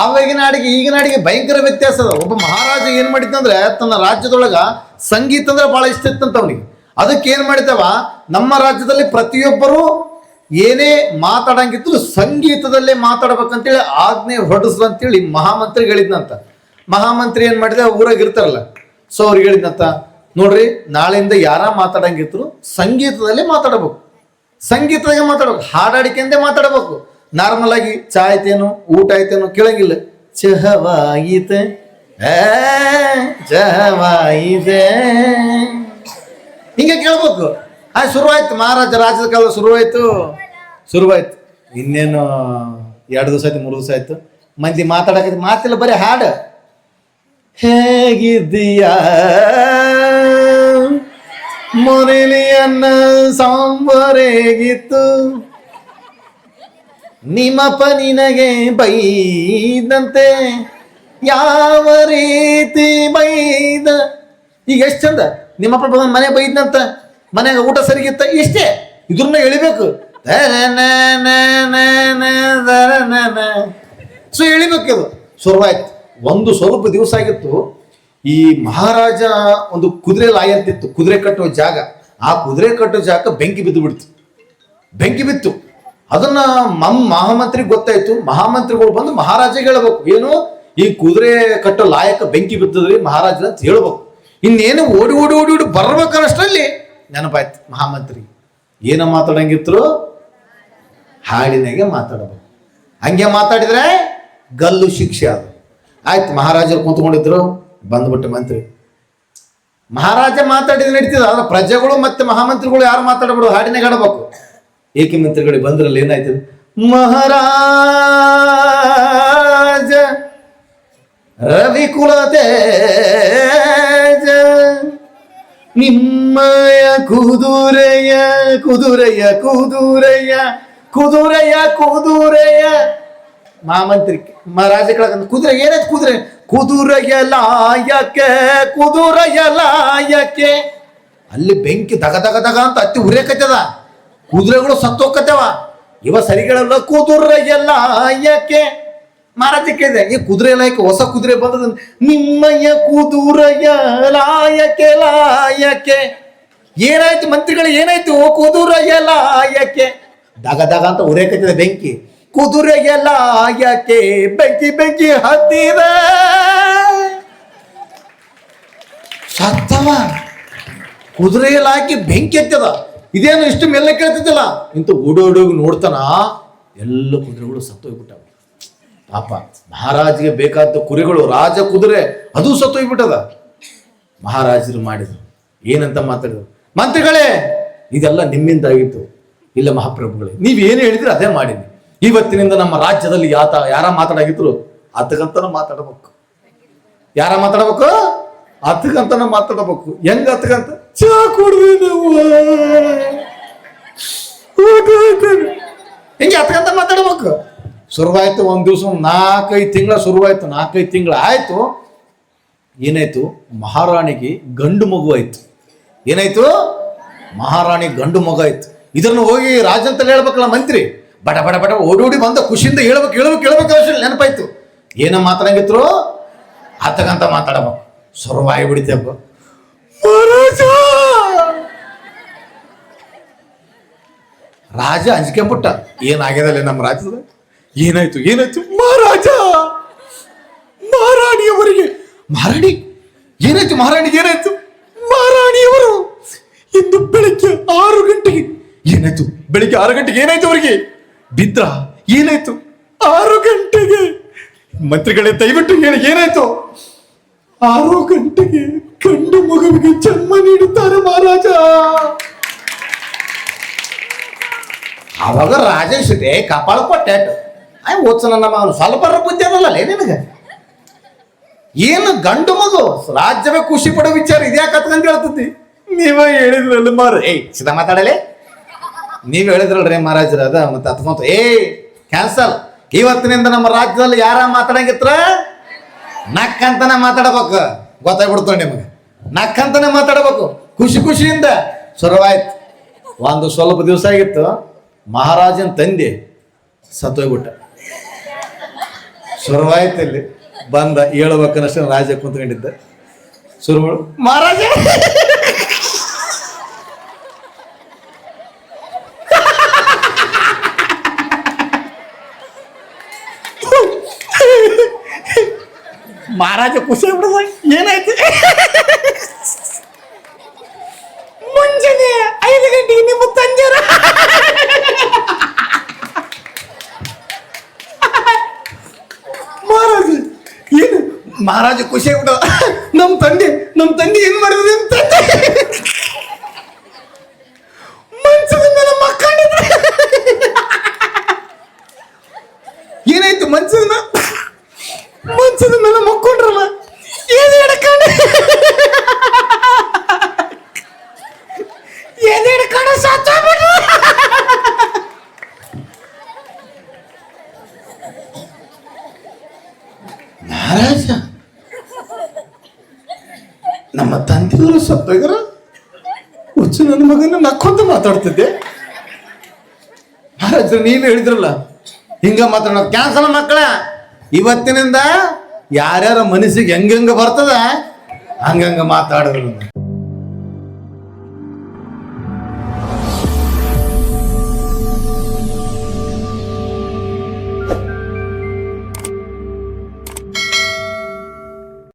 ಆವಾಗಿನ ಹಾಡಿಗೆ ಈಗಿನ ಹಾಡಿಗೆ ಭಯಂಕರ ವ್ಯತ್ಯಾಸ ಅದ. ಒಬ್ಬ ಮಹಾರಾಜ ಏನ್ ಮಾಡಿದ್ದಂದ್ರೆ ತನ್ನ ರಾಜ್ಯದೊಳಗ ಸಂಗೀತ ಅಂದ್ರೆ ಬಹಳ ಇಷ್ಟ ಇತ್ತಂತ ಅವನಿಗೆ. ಅದಕ್ಕೆ ಏನ್ ಮಾಡಿದವ, ನಮ್ಮ ರಾಜ್ಯದಲ್ಲಿ ಪ್ರತಿಯೊಬ್ಬರು ಏನೇ ಮಾತಾಡಂಗಿತ್ತು ಸಂಗೀತದಲ್ಲೇ ಮಾತಾಡ್ಬೇಕಂತೇಳಿ ಆಜ್ಞೆ ಹೊರಡಿಸ್ರು ಅಂತೇಳಿ ಮಹಾಮಂತ್ರಿಗೆ ಹೇಳಿದ್ನಂತ. ಮಹಾಮಂತ್ರಿ ಏನ್ ಮಾಡಿದ, ಊರಾಗ ಇರ್ತಾರಲ್ಲ, ಸೊ ಅವ್ರಿಗೆ ಹೇಳಿದ್ನಂತ, ನೋಡ್ರಿ, ನಾಳೆಯಿಂದ ಯಾರ ಮಾತಾಡಂಗಿದ್ರು ಸಂಗೀತದಲ್ಲೇ ಮಾತಾಡಬೇಕು. ಸಂಗೀತದಾಗೆ ಮಾತಾಡ್ಬೇಕು ಹಾಡಾಡಿಕೆಂದೇ ಮಾತಾಡಬೇಕು. ನಾರ್ಮಲ್ ಆಗಿ ಚಾ ಆಯ್ತೇನು, ಊಟ ಆಯ್ತೇನು ಕೇಳಂಗಿಲ್ಲ. ಚಹವಾಯಿತೆ ಚಹವಾಯಿತೆ. ಹಿಂಗೆ ಕೇಳ್ಬೇಕು. ಆ ಶುರುವಾಯ್ತು. ಮಹಾರಾಜ ರಾಜದ ಕಾಲ ಶುರುವಾಯ್ತು. ಶುರುವಾಯ್ತು. ಇನ್ನೇನು ಎರಡು ದಿವಸ ಆಯ್ತು, ಮೂರು ದಿವಸ ಆಯ್ತು. ಮಂದಿ ಮಾತಾಡಕ್ಕೆ ಮಾತಿಲ್ಲ ಬರೀ ಹಾಡು. ಹೇಗಿದ್ದೀಯಾ? ಮೊರಲಿಯನ್ನ ಸಾಂಬಾರೇಗಿತ್ತು ನಿಮ್ಮಪ್ಪ ನಿನಗೆ ಬೈದಂತೆ ಯಾವ ರೀತಿ ಬೈದ? ಈಗ ಎಷ್ಟು ಚಂದ? ನಿಮ್ಮಪ್ಪ ಬಂದ ಮನೆ ಬೈದ್ನಂತ ಮನೆಗೆ ಊಟ ಸರಿಗಿತ್ತ ಇಷ್ಟೇ ಇದ್ರನ್ನ ಎಳಿಬೇಕು. ಸೊ, ಎಳಿಬೇಕು ಇದು. ಶುರುವಾಯ್ತು. ಒಂದು ಸ್ವಲ್ಪ ದಿವಸ ಆಗಿತ್ತು. ಈ ಮಹಾರಾಜ ಒಂದು ಕುದುರೆ ಲಾಯ ಅಂತಿತ್ತು ಕುದುರೆ ಕಟ್ಟುವ ಜಾಗ. ಆ ಕುದುರೆ ಕಟ್ಟುವ ಜಾಗ ಬೆಂಕಿ ಬಿದ್ದು ಬಿಡ್ತು. ಬೆಂಕಿ ಬಿತ್ತು. ಅದನ್ನ ಮಮ್ ಮಹಾಮಂತ್ರಿಗೆ ಗೊತ್ತಾಯ್ತು. ಮಹಾಮಂತ್ರಿಗಳು ಬಂದು ಮಹಾರಾಜಗೆ ಹೇಳ್ಬೇಕು. ಏನು? ಈ ಕುದುರೆ ಕಟ್ಟೋ ಲಾಯಕ ಬೆಂಕಿ ಬಿದ್ದದ್ರಿ ಮಹಾರಾಜ ಅಂತ ಹೇಳ್ಬೇಕು. ಇನ್ನೇನು ಓಡಿ ಓಡಿ ಓಡಿ ಓಡಿ ಬರ್ಬೇಕನ್ನಷ್ಟರಲ್ಲಿ ನೆನಪಾಯ್ತು ಮಹಾಮಂತ್ರಿ. ಏನ ಮಾತಾಡಂಗಿತ್ರು? ಹಾಡಿನಾಗೆ ಮಾತಾಡಬೇಕು. ಹಂಗೆ ಮಾತಾಡಿದ್ರೆ ಗಲ್ಲು ಶಿಕ್ಷೆ ಅದು. ಆಯ್ತು, ಮಹಾರಾಜರು ಕೂತ್ಕೊಂಡಿದ್ರು. ಬಂದ್ಬಿಟ್ಟು ಮಂತ್ರಿ. ಮಹಾರಾಜ ಮಾತಾಡಿದ ನಡೀತದ. ಆದ್ರೆ ಪ್ರಜೆಗಳು ಮತ್ತೆ ಮಹಾಮಂತ್ರಿಗಳು ಯಾರು ಮಾತಾಡಬಿಡು ಹಾಡಿನಾಗೆ ಆಡಬೇಕು ಏಕೆ ಮಂತ್ರಿಗಳಿಗೆ ಬಂದ್ರಲ್ಲಿ ಏನಾಯ್ತು ಮಹಾರಾಜ ರವಿಕುಲತೆ ನಿಮ್ಮಯ ಕುದುರೆಯ ಕುದುರೆಯ ಕುದುರೆಯ ಕುದುರೆಯ ಕುದುರೆಯ. ಮಹಾಮಂತ್ರಿ ಮಹಾರಾಜ ಕೆಳಗಂದು ಕುದುರೆ, ಏನಾಯ್ತು ಕುದುರೆ? ಕುದುರೆಯ ಲಾಯಕ್ಕೆ ಕುದುರೆಯ ಲಾಯಕ್ಕೆ. ಅಲ್ಲಿ ಬೆಂಕಿ ದಗ ದಗ ದಗ ಅಂತ ಅತ್ತಿ ಉರಿಯಕತ್ತದ. ಕುದುರೆಗಳು ಸತ್ತೋಕತ್ತವ ಇವ ಸರಿಗಳೆಲ್ಲ ಕುದುರೆ ಎಲ್ಲ ಯಾಕೆ? ಮಹಾರಾಜ ಕೇಳಿದೆ, ಈ ಕುದುರೆ ಲಾಯಕ ಹೊಸ ಕುದುರೆ ಬಂದದ ನಿಮ್ಮಯ್ಯ ಕುದುರೆಯ ಲಾಯಕೆ ಲಾಯಕೆ ಏನಾಯ್ತು ಮಂತ್ರಿಗಳು, ಏನಾಯ್ತು? ಓ ಕುದುರೆಯ ಲಾಯಕೆ ದಗ ದಗ ಅಂತ ಉರೇಕತ್ತಿದೆ ಬೆಂಕಿ. ಕುದುರೆಯ ಲಾಯಕ್ಕೆ ಬೆಂಕಿ ಬೆಂಕಿ ಹತ್ತಿದ. ಸತ್ತವ. ಕುದುರೆಯಲ್ಲಿ ಹಾಕಿ ಬೆಂಕಿ ಎತ್ತದ ಇದೇನು ಇಷ್ಟು ಮೆಲ್ಲ ಕೇಳ್ತಿದ್ದಲ್ಲ? ಇಂತ ಓಡೋಡೋಗಿ ನೋಡ್ತಾನ, ಎಲ್ಲ ಕುದುರೆಗಳು ಸತ್ತೋಗ್ಬಿಟ್ಟವ. ಪಾಪ, ಮಹಾರಾಜಿಗೆ ಬೇಕಾದ ಕುರಿಗಳು, ರಾಜ ಕುದುರೆ, ಅದು ಸತ್ತೋಗ್ಬಿಟ್ಟದ. ಮಹಾರಾಜರು ಮಾಡಿದ್ರು. ಏನಂತ ಮಾತಾಡಿದ್ರು? ಮಂತ್ರಿಗಳೇ, ಇದೆಲ್ಲ ನಿಮ್ಮಿಂದಾಗಿತ್ತು. ಇಲ್ಲ ಮಹಾಪ್ರಭುಗಳೇ, ನೀವು ಏನು ಹೇಳಿದ್ರೆ ಅದೇ ಮಾಡೀನಿ ಇವತ್ತಿನಿಂದ ನಮ್ಮ ರಾಜ್ಯದಲ್ಲಿ ಯಾತ, ಯಾರ ಮಾತಾಡಾಗಿದ್ರು? ಅದಕ್ಕಂತನ ಮಾತಾಡಬೇಕು. ಯಾರ ಮಾತಾಡಬೇಕು? ಹತ್ತಗಂತನ ಮಾತಾಡಬೇಕು. ಹೆಂಗ ಹತ್ತಗಂತ ಚಾ ಆಯ್ತು. ಹಿಂಗೆ ಹತ್ತಗಂತ ಮಾತಾಡ್ಬೇಕು. ಶುರುವಾಯ್ತು ಒಂದ್ ದಿವಸ ನಾಲ್ಕೈದು ತಿಂಗಳ ಶುರುವಾಯ್ತು, ನಾಲ್ಕೈದು ತಿಂಗಳ ಆಯ್ತು. ಏನಾಯ್ತು? ಮಹಾರಾಣಿಗೆ ಗಂಡು ಮಗು ಆಯ್ತು. ಏನಾಯ್ತು? ಮಹಾರಾಣಿ ಗಂಡು ಮಗು ಆಯ್ತು. ಇದನ್ನು ಹೋಗಿ ರಾಜಂತಲ್ಲಿ ಹೇಳ್ಬೇಕಲ್ಲ ಮಂತ್ರಿ. ಬಡ ಬಡ ಬಡ ಓಡೋಡಿ ಬಂದ ಖುಷಿಯಿಂದ ಹೇಳ್ಬೇಕು ಹೇಳ್ಬೇಕು ಹೇಳ್ಬೇಕು ಅವಶ್ಯ ನೆನಪಾಯ್ತು. ಏನ ಮಾತಾಡಂಗಿದ್ರು ಹತ್ತಗಂತ ಮಾತಾಡಬೇಕು. ಶುರುವಾಗಿ ಬಿಡಿತಪ್ಪ ಮಹಾರಾಜ ರಾಜ ಅಂಜ್ಕೊಂಬಿಟ್ಟ ಏನಾಗ್ಯದಲ್ಲ ನಮ್ಮ ರಾಜ್ಯದ? ಏನಾಯ್ತು ಏನಾಯ್ತು? ಮಹಾರಾಜ! ಮಹಾರಾಣಿಯವರಿಗೆ. ಮಹಾರಾಣಿ? ಏನಾಯ್ತು ಮಹಾರಾಣಿಗೆ ಏನಾಯ್ತು? ಮಹಾರಾಣಿಯವರು ಇಂದು ಬೆಳಿಗ್ಗೆ ಆರು ಗಂಟೆಗೆ ಏನಾಯ್ತು? ಬೆಳಿಗ್ಗೆ ಆರು ಗಂಟೆಗೆ ಏನಾಯ್ತು ಅವರಿಗೆ? ಬಿದ್ರ ಏನಾಯ್ತು? ಆರು ಗಂಟೆಗೆ. ಮಂತ್ರಿಗಳೇ, ದಯವಿಟ್ಟು ಹೇಳಿ, ಏನಾಯ್ತು? ಆರು ಗಂಟೆಗೆ ಗಂಡು ಮಗುವಿಗೆ ಜನ್ಮ ನೀಡುತ್ತಾರೆ ಮಹಾರಾಜ. ಅವಾಗ ರಾಜೇಶ್ ರೇ ಕಪಾಳ ಕೊಟ್ಟಾಟ ಆಯ್ ಓದ್ಸಲ ನಮ್ಮ ಅವನು ಸ್ವಲ್ಪ ಬುದ್ಧಿ ಅದಲ್ಲ ನಿನಗೆ? ಏನು ಗಂಡು ಮಗು, ರಾಜ್ಯವೇ ಖುಷಿ ಪಡೋ ವಿಚಾರ ಇದ್ಯಾಕೆ ಹತ್ಕೊಂಡ್ ಹೇಳ್ತತಿ? ನೀವ ಹೇಳಿದ್ರಲ್ಲ ಮಾರ ಏಯ್, ಸಿದ ಮಾತಾಡಲೇ? ನೀವ್ ಹೇಳಿದ್ರಲ್ರಿ ಮಹಾರಾಜರ, ಅದ ಮತ್ತೆ ಅತ್ಕೊಂತ ಏ ಕ್ಯಾನ್ಸಲ್ ಇವತ್ತಿನಿಂದ ನಮ್ಮ ರಾಜ್ಯದಲ್ಲಿ ಯಾರ ಮಾತಾಡಂಗಿತ್ರ? ನಕ್ಕಂತನ ಮಾತಾಡಬೇಕು. ಗೊತ್ತಾಗ್ಬಿಡ್ತು ನಿಮಗೆ. ನಕ್ಕಂತನೇ ಮಾತಾಡಬೇಕು. ಖುಷಿ ಖುಷಿಯಿಂದ. ಶುರುವಾಯ್ತು ಒಂದು ಸ್ವಲ್ಪ ದಿವಸ ಆಗಿತ್ತು. ಮಹಾರಾಜನ ತಂದೆ ಸತ್ತೋಗ್ಬಿಟ್ಟ ಶುರುವಾಯ್ತು ಇಲ್ಲಿ ಬಂದ ಹೇಳ್ಬೇಕನ್ನಷ್ಟು ರಾಜ ಕುಂತ್ಕೊಂಡಿದ್ದ ಶುರುಗಳು ಮಹಾರಾಜ ಮಹಾರಾಜ ಖುಷಿ ಆಗ್ಬಿಡದ ಮಹಾರಾಜ ಖುಷಿ ಕೂಡ ನಮ್ಮ ತಂದೆ ನಮ್ಮ ತಂದೆ ಏನ್ ಮಾಡಿದ್ರಿ ತಂದೆ ಮನ್ಸದ ಮೇಲೆ ಮಕ್ಕಂಡಿದ್ರೆ. ಏನಾಯ್ತು ಮಂಚದ ಮೇಲೆ ಮಂಚದ ಮೇಲೆ ಮಕ್ಕೊಂಡ್ರಲ್ಲ ಏನ್ ಹಿಡ್ಕೊಂಡು ಏನ್ ಹಿಡ್ಕೊಂಡು ಸತ್ತೋಗ್ಬಿಟ್ರು ಮಹಾರಾಜ ನಮ್ಮ ತಂದೆಯವರು ಸತ್ತೋಗ್ಯಾರ ಹುಚ್ಚು ನನ್ನ ಮಗನ ನಕ್ಕೊಂತ ಮಾತಾಡ್ತಿದ್ದೆ. ಮಹಾರಾಜರು ನೀನು ಹೇಳಿದ್ರಲ್ಲ, ಹಿಂಗ ಮಾತಾಡೋದು. ಕ್ಯಾನ್ಸಲ್ ಮಕ್ಕಳ, ಇವತ್ತಿನಿಂದ ಯಾರ್ಯಾರ ಮನಸ್ಸಿಗೆ ಹೆಂಗ ಬರ್ತದ, ಹಂಗಂಗ ಮಾತಾಡಿದ್ರು